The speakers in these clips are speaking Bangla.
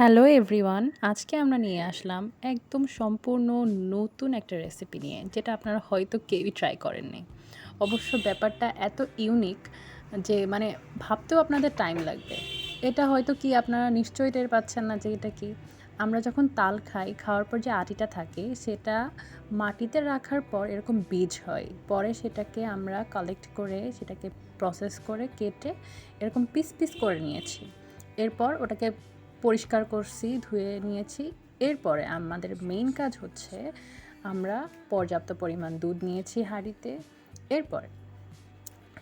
হ্যালো এভরিওয়ান আজকে আমরা নিয়ে আসলাম একদম সম্পূর্ণ নতুন একটা রেসিপি নিয়ে, যেটা আপনারা হয়তো কেউই ট্রাই করেননি। অবশ্য ব্যাপারটা এত ইউনিক যে মানে ভাবতেও আপনাদের টাইম লাগবে। এটা হয়তো কি আপনারা নিশ্চয়ই টের পাচ্ছেন না যে, এটা কি? আমরা যখন তাল খাই, খাওয়ার পর যে আটিটা থাকে, সেটা মাটিতে রাখার পর এরকম বীজ হয়। পরে সেটাকে আমরা কালেক্ট করে, সেটাকে প্রসেস করে, কেটে এরকম পিস পিস করে নিয়েছি। এরপর ওটাকে পরিষ্কার করছি, ধুয়ে নিয়েছি। এরপরে আমাদের মেইন কাজ হচ্ছে আমরা পর্যাপ্ত পরিমাণ দুধ নিয়েছি হাঁড়িতে। এরপর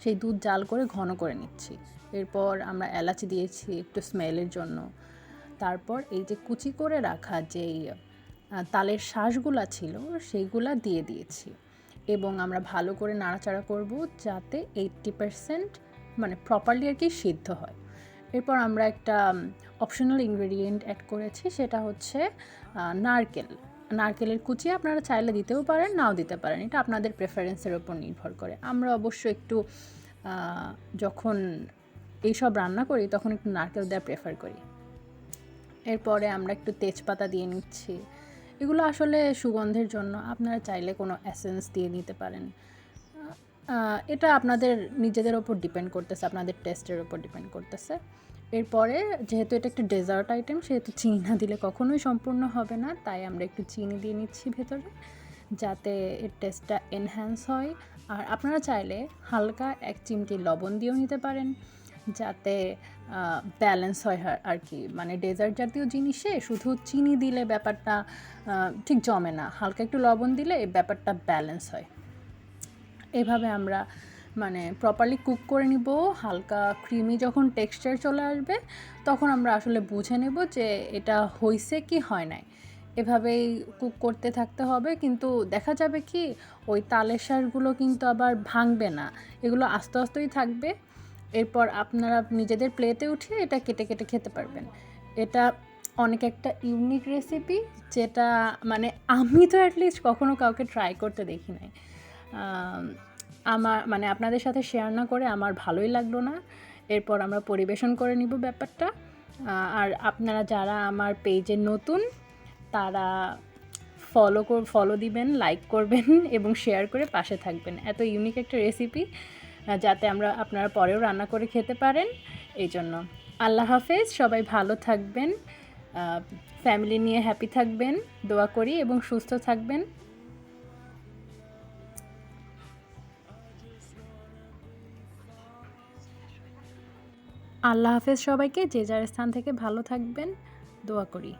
সেই দুধ জাল করে ঘন করে নিচ্ছি। এরপর আমরা এলাচি দিয়েছি একটু স্মেলের জন্য। তারপর এই যে কুচি করে রাখা যেই তালের শ্বাসগুলা ছিল সেইগুলা দিয়ে দিয়েছি। এবং আমরা ভালো করে নাড়াচাড়া করব যাতে এইট্টি পারসেন্ট মানে প্রপারলি আর কি সিদ্ধ হয়। এরপর আমরা একটা অপশনাল ইনগ্রেডিয়েন্ট অ্যাড করেছি, সেটা হচ্ছে নারকেল। নারকেলের কুচি আপনারা চাইলে দিতেও পারেন, নাও দিতে পারেন। এটা আপনাদের প্রেফারেন্সের ওপর নির্ভর করে। আমরা অবশ্য একটু যখন এইসব রান্না করি, তখন একটু নারকেল দেওয়া প্রেফার করি। এরপরে আমরা একটু তেজপাতা দিয়ে নিচ্ছি। এগুলো আসলে সুগন্ধের জন্য আপনারা চাইলে কোনো অ্যাসেন্স দিয়ে নিতে পারেন। এটা আপনাদের নিজেদের ওপর ডিপেন্ড করতেছে, আপনাদের টেস্টের ওপর ডিপেন্ড করতেছে। এরপরে যেহেতু এটা একটা ডেজার্ট আইটেম সেহেতু চিনি না দিলে কখনোই সম্পূর্ণ হবে না, তাই আমরা একটু চিনি দিয়ে নিচ্ছি ভেতরে, যাতে এর টেস্টটা এনহ্যান্স হয়। আর আপনারা চাইলে হালকা এক চিমটি লবণ দিয়েও নিতে পারেন, যাতে ব্যালেন্স হয় আর কি। মানে ডেজার্ট জাতীয় জিনিসে শুধু চিনি দিলে ব্যাপারটা ঠিক জমে না। হালকা একটু লবণ দিলে এই ব্যাপারটা ব্যালেন্স হয়। এভাবে আমরা মানে প্রপারলি কুক করে নিব। হালকা ক্রিমি যখন টেক্সচার চলে আসবে, তখন আমরা আসলে বুঝে নেব যে এটা হইছে কি হয় নাই। এভাবেই কুক করতে থাকতে হবে, কিন্তু দেখা যাবে কি ওই তালের শাঁসগুলো কিন্তু আবার ভাঙবে না। এগুলো আস্তে আস্তেই থাকবে। এরপর আপনারা নিজেদের প্লেতে উঠিয়ে এটা কেটে কেটে খেতে পারবেন। এটা অনেক একটা ইউনিক রেসিপি যেটা মানে আমি তো অ্যাটলিস্ট কখনো কাউকে ট্রাই করতে দেখি নাই। আমার মানে আপনাদের সাথে শেয়ার না করে আমার ভালোই লাগল না। এরপর আমরা পরিবেশন করে নিব ব্যাপারটা। আর আপনারা যারা আমার পেজে নতুন, তারা ফলো ফলো দিবেন লাইক করবেন এবং শেয়ার করে পাশে থাকবেন। এত ইউনিক একটা রেসিপি যাতে আমরা আপনারা পরেও রান্না করে খেতে পারেন। এই জন্য আল্লাহ হাফেজ, সবাই ভালো থাকবেন। ফ্যামিলি নিয়ে হ্যাপি থাকবেন, দোয়া করি এবং সুস্থ থাকবেন। আল্লাহ হাফেজ সবাইকে যে যার স্থান থেকে ভালো থাকবেন দোয়া করি।